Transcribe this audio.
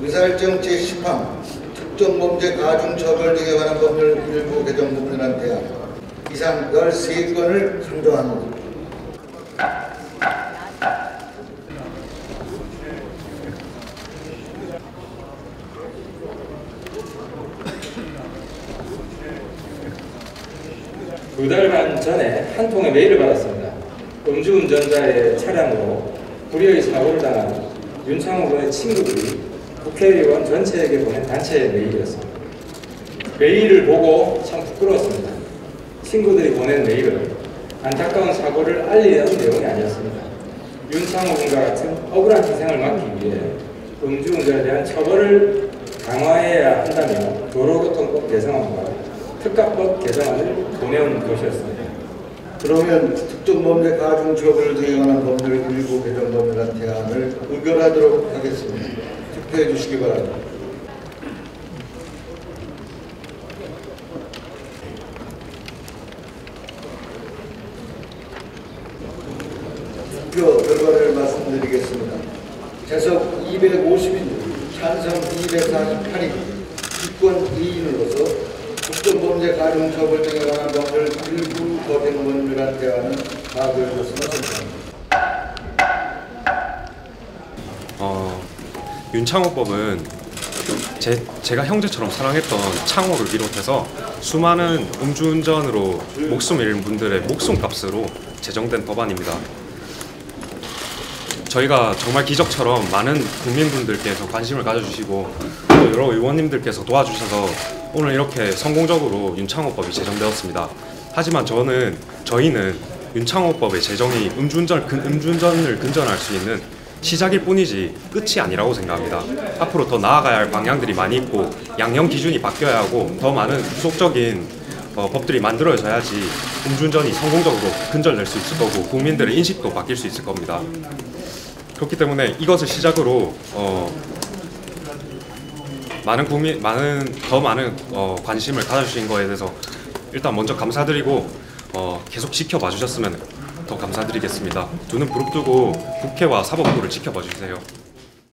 의사일정 제10항 특정범죄 가중처벌 등에 관한 법률 일부 개정 부분이란 대안 이상 13건을 상정합니다. 두 달간 전에 한 통의 메일을 받았습니다. 음주운전자의 차량으로 불의의 사고를 당한 윤창호 군의 친구들이 국회의원 전체에게 보낸 단체 메일이었습니다. 메일을 보고 참 부끄러웠습니다. 친구들이 보낸 메일은 안타까운 사고를 알리는 내용이 아니었습니다. 윤창호 군과 같은 억울한 희생을 막기 위해 음주운전에 대한 처벌을 강화해야 한다며 도로교통법 개정안과 특가법 개정안을 보내온 것이었습니다. 그러면 특정 범죄 가중 처벌 등에 관한 법률 일부 개정 법률안 대안을 의결하도록 하겠습니다. 투표해 주시기 바랍니다. 투표 결과를 말씀드리겠습니다. 재석 250인, 찬성 248인, 기권 2인으로서 국정범죄 가중처벌 등에 관한 법률 일부 법행 법률안 대안은 가결되었음을 선포합니다. 윤창호법은 제, 제가 형제처럼 사랑했던 창호를 비롯해서 수많은 음주운전으로 목숨 잃은 분들의 목숨값으로 제정된 법안입니다. 저희가 정말 기적처럼 많은 국민분들께서 관심을 가져주시고 또 여러 의원님들께서 도와주셔서 오늘 이렇게 성공적으로 윤창호법이 제정되었습니다. 하지만 저는 저희는 윤창호법의 제정이 음주운전 근 음주운전을 근절할 수 있는 시작일 뿐이지 끝이 아니라고 생각합니다. 앞으로 더 나아가야 할 방향들이 많이 있고 양형 기준이 바뀌어야 하고 더 많은 후속적인 어, 법들이 만들어져야지 음주운전이 성공적으로 근절될 수 있을 거고 국민들의 인식도 바뀔 수 있을 겁니다. 그렇기 때문에 이것을 시작으로 어, 많은 국민, 많은 더 많은 어, 관심을 가져주신 거에 대해서 일단 먼저 감사드리고 어, 계속 지켜봐 주셨으면 더 감사드리겠습니다. 두 눈 부릅뜨고 국회와 사법부를 지켜봐 주세요.